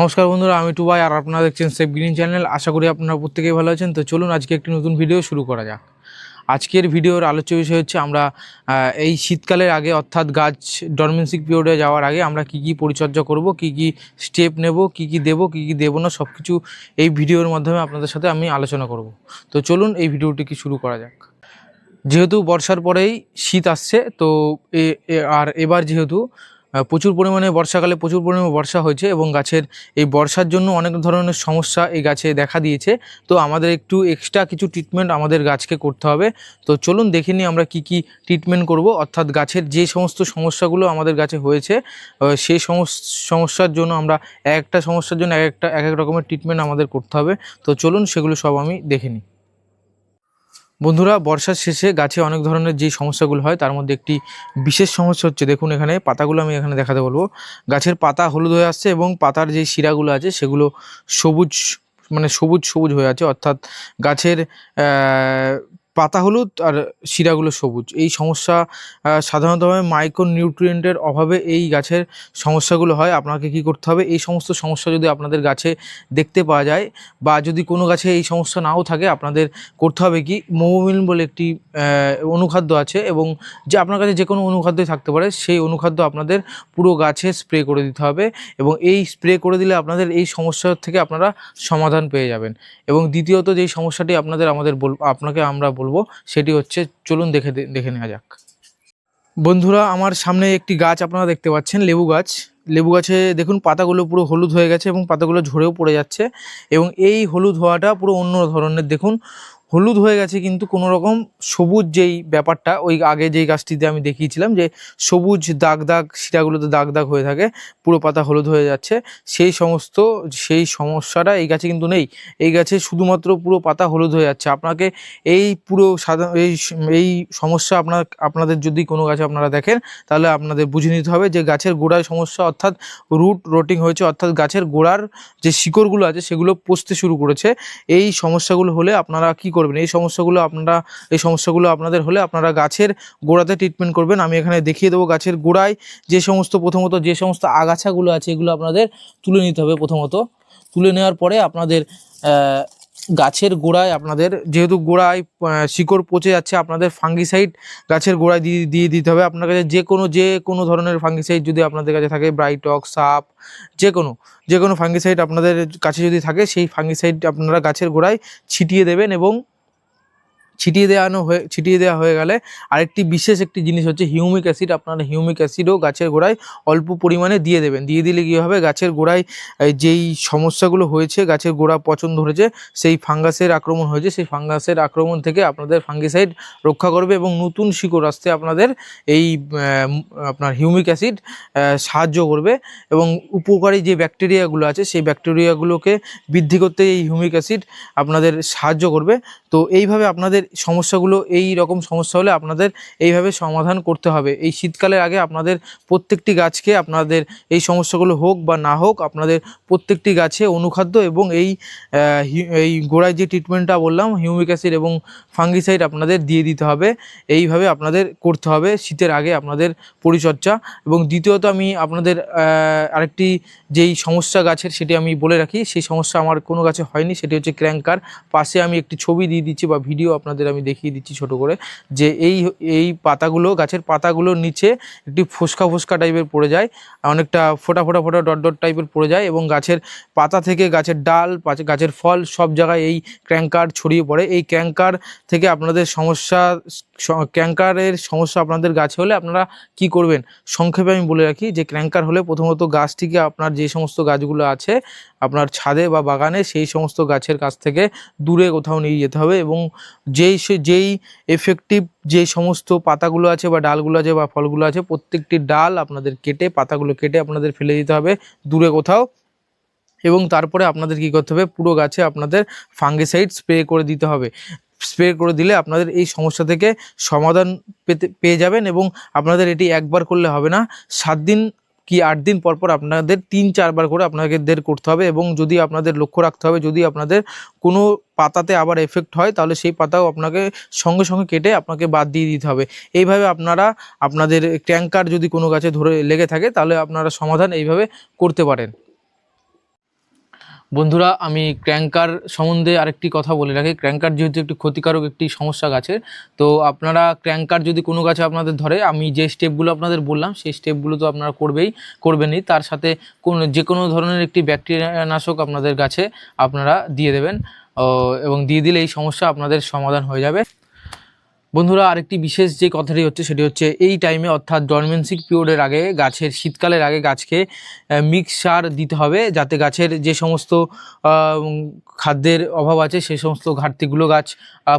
নমস্কার বন্ধুরা, আমি টুবাই আর আপনারা দেখছেন সেফ গ্রিন চ্যানেল। আশা করি আপনারা প্রত্যেকেই ভালো আছেন। তো চলুন, আজকে একটি নতুন ভিডিও শুরু করা যাক। আজকের ভিডিওর আলোচ্য বিষয় হচ্ছে আমরা এই শীতকালের আগে, অর্থাৎ গাছ ডরমেন্সিক পিরিয়ডে যাওয়ার আগে আমরা কি কি পরিচর্যা করব, কি কি স্টেপ নেব, কি কি দেব, কি কি দেব না সব কিছু এই ভিডিওর মাধ্যমে আপনাদের সাথে আমি আলোচনা করব। তো চলুন, এই ভিডিওটি কি শুরু করা যাক। যেহেতু বর্ষার পরেই শীত আসছে, তো আর এবার যেহেতু প্রচুর পরিমাণে বর্ষাকালে প্রচুর পরিমাণে বর্ষা হয়েছে এবং গাছের এই বর্ষার জন্য অনেক ধরনের সমস্যা এই গাছে দেখা দিয়েছে। তো আমাদের একটু এক্সট্রা কিছু ট্রিটমেন্ট আমাদের গাছকে করতে হবে। তো চলুন দেখে নিই আমরা কি কি ট্রিটমেন্ট করব। অর্থাৎ গাছের যে সমস্ত সমস্যাগুলো আমাদের গাছে হয়েছে সেই সমস- সমস্যার জন্য আমরা এক একটা সমস্যার জন্য এক একটা, এক এক রকমের ট্রিটমেন্ট আমাদের করতে হবে। তো চলুন সেগুলো সব আমি দেখে নিই। বন্ধুরা, বর্ষার শেষে গাছে অনেক ধরনের যে সমস্যাগুলো হয়, তার মধ্যে একটি বিশেষ সমস্যা হচ্ছে, দেখুন এখানে, পাতাগুলো আমি এখানে দেখাতে বলব। গাছের পাতা হলুদ হয়ে আসছে এবং পাতার যে শিরাগুলো আছে, সেগুলো সবুজ মানে সবুজ সবুজ হয়ে আছে। অর্থাৎ গাছের পাতা হলুদ আর শিরাগুলো সবুজ। এই সমস্যা সাধারণতভাবে মাইক্রো নিউট্রিয়েন্টের অভাবে এই গাছের সমস্যাগুলো হয়। আপনাকে কি করতে হবে? এই সমস্ত সমস্যা যদি আপনাদের গাছে দেখতে পাওয়া যায় বা যদি কোনো গাছে এই সমস্যা নাও থাকে, আপনাদের করতে হবে কি? মোমোমিন বলে একটি অনুখাদ্য আছে এবং যে আপনার কাছে যে কোনো অনুখাদ্যই থাকতে পারে, সেই অনুখাদ্য আপনাদের পুরো গাছে স্প্রে করে দিতে হবে এবং এই স্প্রে করে দিলে আপনাদের এই সমস্যা থেকে আপনারা সমাধান পেয়ে যাবেন। এবং দ্বিতীয়ত যেই সমস্যাটি আপনাদের, আমাদের বল, আপনাকে আমরা বলব, সেটি হচ্ছে চলুন দেখে দেখে নেওয়া যাক। বন্ধুরা, আমার সামনে একটি গাছ আপনারা দেখতে পাচ্ছেন, লেবু গাছ। লেবু গাছে দেখুন, পাতাগুলো পুরো হলুদ হয়ে গেছে এবং পাতাগুলো ঝরেও পড়ে যাচ্ছে এবং এই হলুদ হওয়াটা পুরো অন্য ধরনের। দেখুন হলুদ হয়ে গেছে, কিন্তু কোনো রকম সবুজ যেই ব্যাপারটা, ওই আগে যেই গাছটিতে আমি দেখিয়েছিলাম যে সবুজ দাগ দাগ, শিরাগুলোতে দাগ দাগ হয়ে থাকে, পুরো পাতা হলুদ হয়ে যাচ্ছে, সেই সমস্ত, সেই সমস্যাটা এই গাছে কিন্তু নেই। এই গাছে শুধুমাত্র পুরো পাতা হলুদ হয়ে যাচ্ছে। আপনাকে এই পুরো সাধারণ এই এই সমস্যা আপনার, আপনাদের যদি কোনো গাছে আপনারা দেখেন, তাহলে আপনাদের বুঝে নিতে হবে যে গাছের গোড়ায় সমস্যা, অর্থাৎ রুট রোটিং হয়েছে, অর্থাৎ গাছের গোড়ার যে শিকড়গুলো আছে, সেগুলো পচতে শুরু করেছে। এই সমস্যাগুলো হলে আপনারা কি করবেন। এই সমস্যাগুলো আপনারা, এই সমস্যাগুলো আপনাদের হলে আপনারা গাছের গোড়াতে ট্রিটমেন্ট করবেন। আমি এখানে দেখিয়ে দেবো গাছের গোড়ায় যে সমস্ত, প্রথমত যে সমস্ত আগাছাগুলো আছে, এগুলো আপনাদের তুলে নিতে হবে প্রথমত। তুলে নেওয়ার পরে আপনাদের গাছের গোড়ায় আপনাদের, যেহেতু গোড়ায় শিকড় পচে যাচ্ছে, আপনাদের ফাঙ্গিসাইড গাছের গোড়ায় দিয়ে দিয়ে দিতে হবে। আপনার কাছে যে কোনো যে কোনো ধরনের ফাঙ্গিসাইড যদি আপনাদের কাছে থাকে ব্রাইটক সাপ যে কোনো যে কোনো ফাঙ্গিসাইড আপনাদের কাছে যদি থাকে, সেই ফাঙ্গিসাইড আপনারা গাছের গোড়ায় ছিটিয়ে দেবেন এবং ছিটিয়ে দেওয়ানো হয়ে, ছিটিয়ে দেওয়া হয়ে গেলে আরেকটি বিশেষ একটি জিনিস হচ্ছে হিউমিক অ্যাসিড। আপনারা হিউমিক অ্যাসিডও গাছের গোড়ায় অল্প পরিমাণে দিয়ে দেবেন। দিয়ে দিলে কী হবে? গাছের গোড়ায় যেই সমস্যাগুলো হয়েছে, গাছের গোড়া পচন ধরেছে, সেই ফাঙ্গাসের আক্রমণ হয়েছে, সেই ফাঙ্গাসের আক্রমণ থেকে আপনাদের ফাঙ্গিসাইড রক্ষা করবে এবং নতুন শিকড় আসতে আপনাদের এই আপনার হিউমিক অ্যাসিড সাহায্য করবে এবং উপকারী যে ব্যাকটেরিয়াগুলো আছে, সেই ব্যাকটেরিয়াগুলোকে বৃদ্ধি করতে এই হিউমিক অ্যাসিড আপনাদের সাহায্য করবে। তো এইভাবে আপনাদের সমস্যাগুলো, এই রকম সমস্যা হলে আপনাদের এইভাবে সমাধান করতে হবে। এই শীতকালের আগে আপনাদের প্রত্যেকটি গাছকে আপনাদের এই সমস্যাগুলো হোক বা না হোক, আপনাদের প্রত্যেকটি গাছে অনুখাদ্য এবং এই এই গোড়ায় যে ট্রিটমেন্টটা বললাম হিউমিক অ্যাসিড এবং ফাঙ্গিসাইড আপনাদের দিয়ে দিতে হবে। এইভাবে আপনাদের করতে হবে শীতের আগে আপনাদের পরিচর্যা। এবং দ্বিতীয়ত আমি আপনাদের আরেকটি যেই সমস্যা গাছের সেটি আমি বলে রাখি, সেই সমস্যা আমার কোনো গাছে হয়নি, সেটি হচ্ছে ক্র্যাঙ্কার। পাশে আমি একটি ছবি দিয়ে দিচ্ছি বা ভিডিও আপনাদের আমি দেখিয়ে দিচ্ছি ছোট করে, যে এই এই পাতাগুলো, গাছের পাতাগুলোর নিচে একটি ফোসকা ফোসকা টাইপের পড়ে যায়, অনেকটা ফোটা ফোটা ফোটা ডট ডট টাইপের পড়ে যায় এবং গাছের পাতা থেকে গাছের ডাল গাছের ফল সব জায়গায় এই ক্র্যাঙ্কার ছড়িয়ে পড়ে। এই ক্র্যাঙ্কার থেকে আপনাদের সমস্যা ক্র্যাঙ্কারের সমস্যা আপনাদের গাছে হলে আপনারা কি করবেন? সংক্ষেপে আমি বলে রাখি যে ক্র্যাঙ্কার হলে প্রথমত গাছটিকে আপনার যে সমস্ত গাছগুলো আছে, আপনার ছাদে বা বাগানে সেই সমস্ত গাছের কাছ থেকে দূরে কোথাও নিয়ে যেতে হবে এবং যেই যেই এফেক্টিভ যে সমস্ত পাতাগুলো আছে বা ডালগুলো আছে বা ফলগুলো আছে, প্রত্যেকটি ডাল আপনাদের কেটে, পাতাগুলো কেটে আপনাদের ফেলে দিতে হবে দূরে কোথাও। এবং তারপরে আপনাদের কি করতে হবে? পুরো গাছে আপনাদের ফাঙ্গিসাইড স্প্রে করে দিতে হবে। স্প্রে করে দিলে আপনাদের এই সমস্যা থেকে সমাধান পেতে, পেয়ে যাবেন এবং আপনাদের এটি একবার করলে হবে না। সাত দিন কি আট দিন পর পর আপনাদের তিন, চারবার করে আপনাদের করতে হবে এবং যদি আপনাদের লক্ষ্য রাখতে হবে, যদি আপনাদের কোনো পাতাতে আবার এফেক্ট হয়, তাহলে সেই পাতাও আপনাকে সঙ্গে সঙ্গে কেটে আপনাকে বাদ দিয়ে দিতে হবে। এইভাবে আপনারা আপনাদের ট্যাঙ্কার যদি কোনো গাছে ধরে লেগে থাকে, তাহলে আপনারা সমাধান এইভাবে করতে পারেন। বন্ধুরা, আমি ক্র্যাঙ্কার সম্বন্ধে আরেকটি কথা বলে রাখি। ক্র্যাঙ্কার যেহেতু একটি ক্ষতিকারক একটি সমস্যা গাছের, তো আপনারা ক্র্যাঙ্কার যদি কোনো গাছে আপনাদের ধরে, আমি যে স্টেপগুলো আপনাদের বললাম, সেই স্টেপগুলো তো আপনারা করবেই, করবেনই। তার সাথে কোন, যে কোনো ধরনের একটি ব্যাকটেরিয়া নাশক আপনাদের গাছে আপনারা দিয়ে দেবেন এবং দিয়ে দিলে এই সমস্যা আপনাদের সমাধান হয়ে যাবে। বন্ধুরা, আরেকটি বিশেষ যে কথাটি হচ্ছে সেটি হচ্ছে এই টাইমে অর্থাৎ ডরমেন্সিক পিরিয়ডের আগে, গাছের শীতকালের আগে গাছকে মিক্স সার দিতে হবে যাতে গাছের যে সমস্ত খাদ্যের অভাব আছে সেই সমস্ত ঘাটতিগুলো গাছ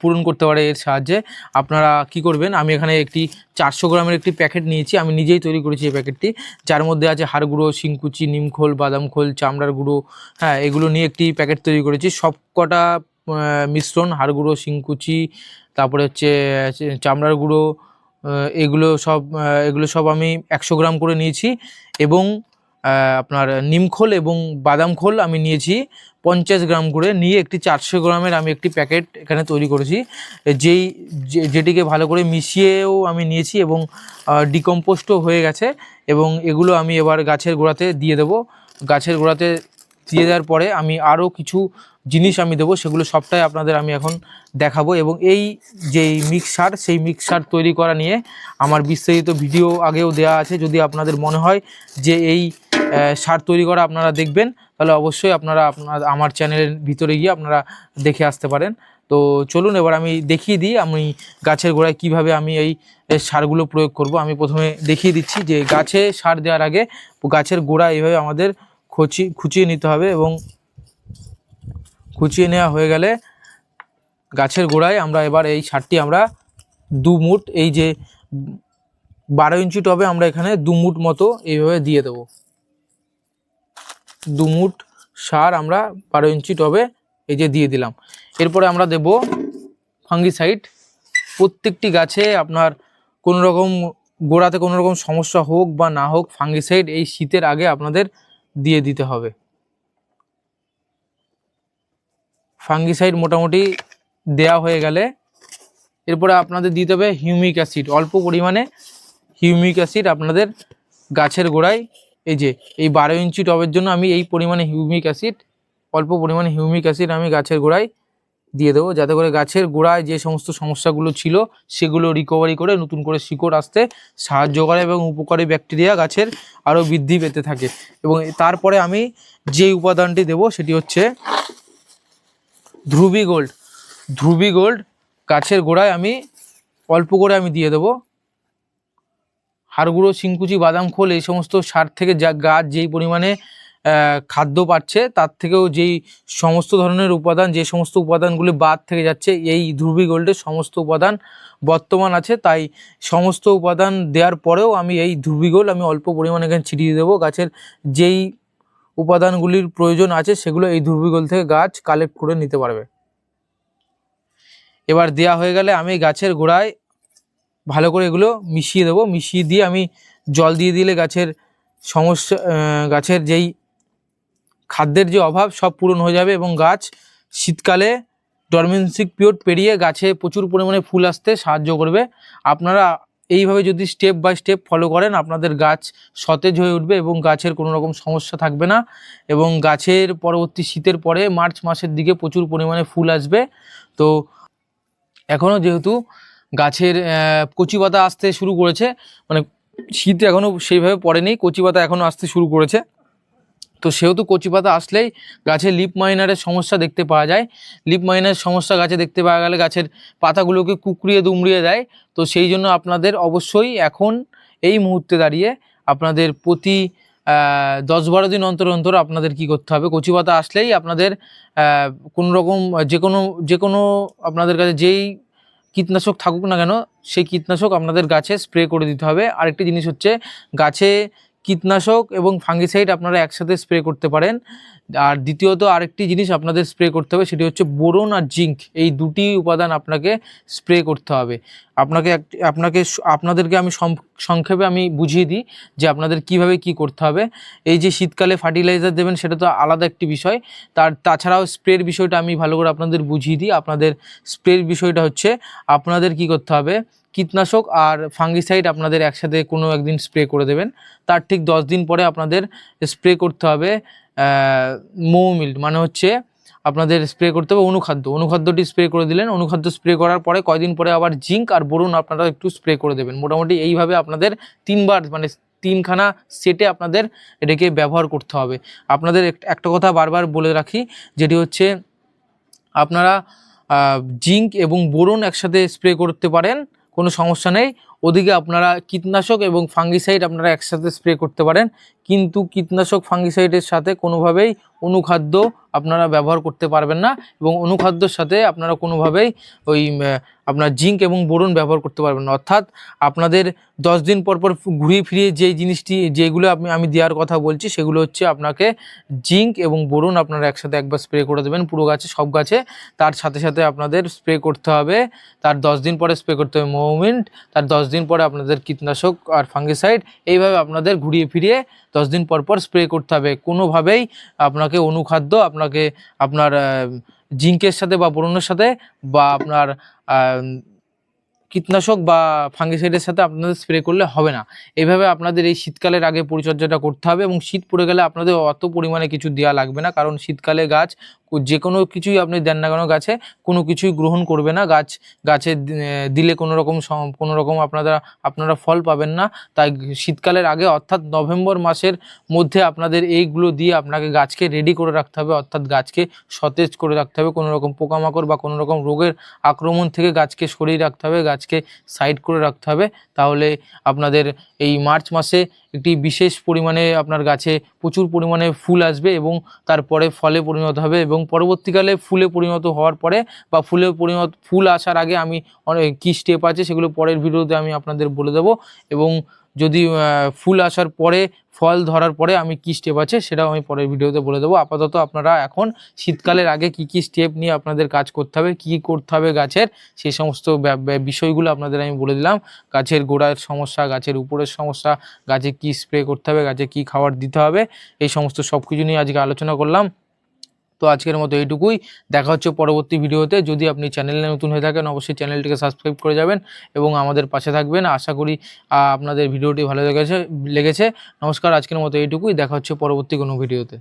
পূরণ করতে পারে এর সাহায্যে। আপনারা কি করবেন, আমি এখানে একটি চারশো গ্রামের একটি প্যাকেট নিয়েছি, আমি নিজেই তৈরি করেছি এই প্যাকেটটি। যার মধ্যে আছে হাড় গুঁড়ো, শিংকুচি নিমখোল বাদাম খোল, চামড়ার গুঁড়ো হ্যাঁ এগুলো নিয়ে একটি প্যাকেট তৈরি করেছি। সব কটা মিশ্রণ, হাড় গুঁড়ো, শিংকুচি তারপরে হচ্ছে, চামড়ার গুঁড়ো এগুলো সব এগুলো সব আমি একশো গ্রাম করে নিয়েছি এবং আপনার নিমখোল এবং বাদাম খোল আমি নিয়েছি পঞ্চাশ গ্রাম করে নিয়ে একটি চারশো গ্রামের আমি একটি প্যাকেট এখানে তৈরি করেছি। যেই যেটিকে ভালো করে মিশিয়েও আমি নিয়েছি এবং ডিকম্পোস্টও হয়ে গেছে এবং এগুলো আমি এবার গাছের গোড়াতে দিয়ে দেবো। গাছের গোড়াতে দিয়ে দেওয়ার পরে আমি আরও কিছু জিনিস আমি দেবো, সেগুলো সবটাই আপনাদের আমি এখন দেখাবো। এবং এই যেই মিক্সার সেই মিক্সার তৈরি করা নিয়ে আমার বিস্তারিত ভিডিও আগেও দেওয়া আছে, যদি আপনাদের মনে হয় যে এই সার তৈরি করা আপনারা দেখবেন, তাহলে অবশ্যই আপনারা আপনার, আমার চ্যানেলের ভিতরে গিয়ে আপনারা দেখে আসতে পারেন। তো চলুন, এবার আমি দেখিয়ে দিই, আমি গাছের গোড়ায় কীভাবে আমি এই সারগুলো প্রয়োগ করব। আমি প্রথমে দেখিয়ে দিচ্ছি যে গাছে সার দেওয়ার আগে গাছের গোড়া এইভাবে আমাদের খুচি, খুচিয়ে নিতে হবে এবং খুচিয়ে নেওয়া হয়ে গেলে গাছের গোড়ায় আমরা এবার এই সারটি আমরা দু মুট এই যে বারো ইঞ্চি টবে আমরা এখানে দু মুট মতো এইভাবে দিয়ে দেবো। দু মুট সার আমরা বারো ইঞ্চি টবে এই যে দিয়ে দিলাম। এরপরে আমরা দেব ফাঙ্গিসাইড। প্রত্যেকটি গাছে আপনার কোনো রকম গোড়াতে কোনো রকম সমস্যা হোক বা না হোক, ফাঙ্গিসাইড এই শীতের আগে আপনাদের দিয়ে দিতে হবে। ফাঙ্গিসাইড মোটামুটি দেয়া হয়ে গেলে এরপরে আপনাদের দিতে হবে হিউমিক অ্যাসিড। অল্প পরিমাণে হিউমিক অ্যাসিড আপনাদের গাছের গোড়ায়। এই যে, এই বারো ইঞ্চি টবের জন্য আমি এই পরিমাণে হিউমিক অ্যাসিড, অল্প পরিমাণে হিউমিক অ্যাসিড আমি গাছের গোড়ায় দিয়ে দেবো। যাতে করে গাছের গোড়ায় যে সমস্ত সমস্যাগুলো ছিল, সেগুলো রিকভারি করে নতুন করে শিকড় আসতে সাহায্য করে এবং উপকারী ব্যাকটেরিয়া গাছের আরও বৃদ্ধি পেতে থাকে। এবং তারপরে আমি যে উপাদানটি দেব, সেটি হচ্ছে ধ্রুবি গোল্ড ধ্রুবি গোল্ড গাছের গোড়ায় আমি অল্প করে আমি দিয়ে দেবো। হাড়গুঁড়ো, শিংকুচি, বাদাম, খোল, এই সমস্ত সার থেকে যা গাছ যেই পরিমাণে খাদ্য পাচ্ছে, তার থেকেও যেই সমস্ত ধরনের উপাদান, যে সমস্ত উপাদানগুলি বাদ থেকে যাচ্ছে, এই ধ্রুবি গোল্ডের সমস্ত উপাদান বর্তমান আছে। তাই সমস্ত উপাদান দেওয়ার পরেও আমি এই ধ্রুবি গোল্ড আমি অল্প পরিমাণে এখানে ছিটিয়ে দেবো। গাছের যেই উপাদানগুলির প্রয়োজন আছে, সেগুলো এই ধ্রুবি গোল্ড থেকে গাছ কালেক্ট করে নিতে পারবে। এবার দেয়া হয়ে গেলে আমি গাছের গোড়ায় ভালো করে এগুলো মিশিয়ে দেবো। মিশিয়ে দিয়ে আমি জল দিয়ে দিলে গাছের সমস্যা গাছের যেই খাদ্যের যে অভাব, সব পূরণ হয়ে যাবে এবং গাছ শীতকালে ডরমেন্সিক পিরিয়ড পেরিয়ে গাছে প্রচুর পরিমাণে ফুল আসতে সাহায্য করবে। আপনারা এইভাবে যদি স্টেপ বাই স্টেপ ফলো করেন, আপনাদের গাছ সতেজ হয়ে উঠবে এবং গাছের কোনো রকম সমস্যা থাকবে না এবং গাছের পরবর্তী শীতের পরে মার্চ মাসের দিকে প্রচুর পরিমাণে ফুল আসবে। তো এখনও যেহেতু গাছের কচি পাতা আসতে শুরু করেছে মানে শীত এখনও সেইভাবে পড়েনি, কচি পাতা এখনও আসতে শুরু করেছে। তো সেহেতু কচি পাতা আসলেই গাছে লিপ মাইনারের সমস্যা দেখতে পাওয়া যায়। লিপ মাইনারের সমস্যা গাছে দেখতে পাওয়া গেলে গাছের পাতাগুলোকে কুকড়িয়ে দুমড়িয়ে দেয়। তো সেই জন্য আপনাদের অবশ্যই এখন এই মুহূর্তে দাঁড়িয়ে আপনাদের প্রতি দশ বারো দিন অন্তর অন্তর আপনাদের কি করতে হবে? কচি পাতা আসলেই আপনাদের কোনো রকম যে কোনো যে কোনো আপনাদের কাছে যেই কীটনাশক থাকুক না কেন, সেই কীটনাশক আপনাদের গাছে স্প্রে করে দিতে হবে। আরেকটি জিনিস হচ্ছে গাছে কীটনাশক এবং ফাঙ্গিসাইড আপনারা একসাথে স্প্রে করতে পারেন। আর দ্বিতীয়ত আরেকটি জিনিস আপনাদের স্প্রে করতে হবে, সেটি হচ্ছে বোরন আর জিঙ্ক। এই দুটি উপাদান আপনাকে স্প্রে করতে হবে। আপনাকে আপনাকে আপনাদেরকে আমি সংক্ষেপে আমি বুঝিয়ে দিই যে আপনাদের কীভাবে কি করতে হবে। এই যে শীতকালে ফার্টিলাইজার দেবেন, সেটা তো আলাদা একটি বিষয়। তার, তাছাড়াও স্প্রের বিষয়টা আমি ভালো করে আপনাদের বুঝিয়ে দিই। আপনাদের স্প্রের বিষয়টা হচ্ছে, আপনাদের কি করতে হবে? কীটনাশক আর ফাঙ্গিসাইড আপনাদের একসাথে কোনো একদিন স্প্রে করে দেবেন। তার ঠিক দশ দিন পরে আপনাদের স্প্রে করতে হবে মৌমিল মানে হচ্ছে আপনাদের স্প্রে করতে হবে অনুখাদ্য। অনুখাদ্যটি স্প্রে করে দিলেন। অনুখাদ্য স্প্রে করার পরে কয়দিন পরে আবার জিঙ্ক আর বোরন আপনারা একটু স্প্রে করে দেবেন। মোটামুটি এইভাবে আপনাদের তিনবার মানে তিনখানা সেটে আপনাদের এটাকে ব্যবহার করতে হবে। আপনাদের একটা কথা বারবার বলে রাখি, যেটি হচ্ছে আপনারা জিঙ্ক এবং বোরন একসাথে স্প্রে করতে পারেন। কোনো সমস্যা নেই। ওদিকে আপনারা কীটনাশক এবং ফাঙ্গিসাইড আপনারা একসাথে স্প্রে করতে পারেন। কিন্তু কীটনাশক, ফাঙ্গিসাইডের সাথে কোনোভাবেই অনুখাদ্য আপনারা ব্যবহার করতে পারবেন না এবং অনুখাদ্যর সাথে আপনারা কোনোভাবেই ওই আপনার জিঙ্ক এবং বোরন ব্যবহার করতে পারবেন না। অর্থাৎ আপনাদের দশ দিন পর পর ঘুরিয়ে ফিরিয়ে যেই জিনিসটি, যেগুলো আমি আমি দেওয়ার কথা বলছি, সেগুলো হচ্ছে আপনাকে জিঙ্ক এবং বোরন আপনারা একসাথে একবার স্প্রে করে দেবেন পুরো গাছে, সব গাছে। তার সাথে সাথে আপনাদের স্প্রে করতে হবে। তার দশ দিন পরে স্প্রে করতে হবে মোমেন্ট তার দশ দিন পরে আপনাদের কীটনাশক আর ফাঙ্গিসাইড এইভাবে আপনাদের ঘুরিয়ে ফিরিয়ে দশ দিন পর পর স্প্রে করতে হবে। কোনোভাবেই আপনাকে অনুখাদ্য, আপনাকে আপনার জিঙ্কের সাথে বা বোরনের সাথে বা আপনার কীটনাশক বা ফাঙ্গিসাইডের সাথে আপনাদের স্প্রে করলে হবে না। এইভাবে আপনাদের এই শীতকালের আগে পরিচর্যাটা করতে হবে এবং শীত পড়ে গেলে আপনাদের অত পরিমাণে কিছু দেওয়া লাগবে না। কারণ শীতকালে গাছ যে কোনো কিছুই আপনি দেন না কেন গাছে, কোনো কিছুই গ্রহণ করবে না। গাছ, গাছে দিলে কোনো রকম কোনো রকম আপনারা আপনারা ফল পাবেন না। তাই শীতকালের আগে, অর্থাৎ নভেম্বর মাসের মধ্যে আপনাদের এইগুলো দিয়ে আপনাকে গাছকে রেডি করে রাখতে হবে। অর্থাৎ গাছকে সতেজ করে রাখতে হবে। কোনো রকম পোকামাকড় বা কোনো রকম রোগের আক্রমণ থেকে গাছকে সরিয়ে রাখতে হবে, গাছকে সাইড করে রাখতে হবে। তাহলে আপনাদের এই মার্চ মাসে একটি বিশেষ পরিমাণে আপনার গাছে প্রচুর পরিমাণে ফুল আসবে এবং তারপরে ফলে পরিণত হবে এবং পরবর্তীকালে ফুলে পরিণত হওয়ার পরে বা ফুলে পরিণত, ফুল আসার আগে আমি অনেক কী স্টেপ আছে সেগুলো পরের ভিডিওতে আমি আপনাদের বলে দেবো এবং যদি ফুল আসার পরে, ফল ধরার পরে আমি কী স্টেপ আছে সেটাও আমি পরের ভিডিওতে বলে দেবো। আপাতত আপনারা এখন শীতকালের আগে কি কি স্টেপ নিয়ে আপনাদের কাজ করতে হবে, কী করতে হবে গাছের সেই সমস্ত বিষয়গুলো আপনাদের আমি বলে দিলাম। গাছের গোড়ার সমস্যা, গাছের উপরের সমস্যা, গাছে কি স্প্রে করতে হবে, গাছে কি খাবার দিতে হবে, এই সমস্ত সব কিছু নিয়ে আজকে আলোচনা করলাম। তো আজকের মতো এইটুকুই। দেখা হচ্ছে পরবর্তী ভিডিওতে। যদি আপনি চ্যানেলে নতুন হয়ে থাকেন, অবশ্যই চ্যানেলটিকে সাবস্ক্রাইব করে যাবেন এবং আমাদের পাশে থাকবেন। আশা করি আপনাদের ভিডিওটি ভালো লেগেছে লেগেছে। নমস্কার, আজকের মতো এইটুকুই। দেখা হচ্ছে পরবর্তী কোনো ভিডিওতে।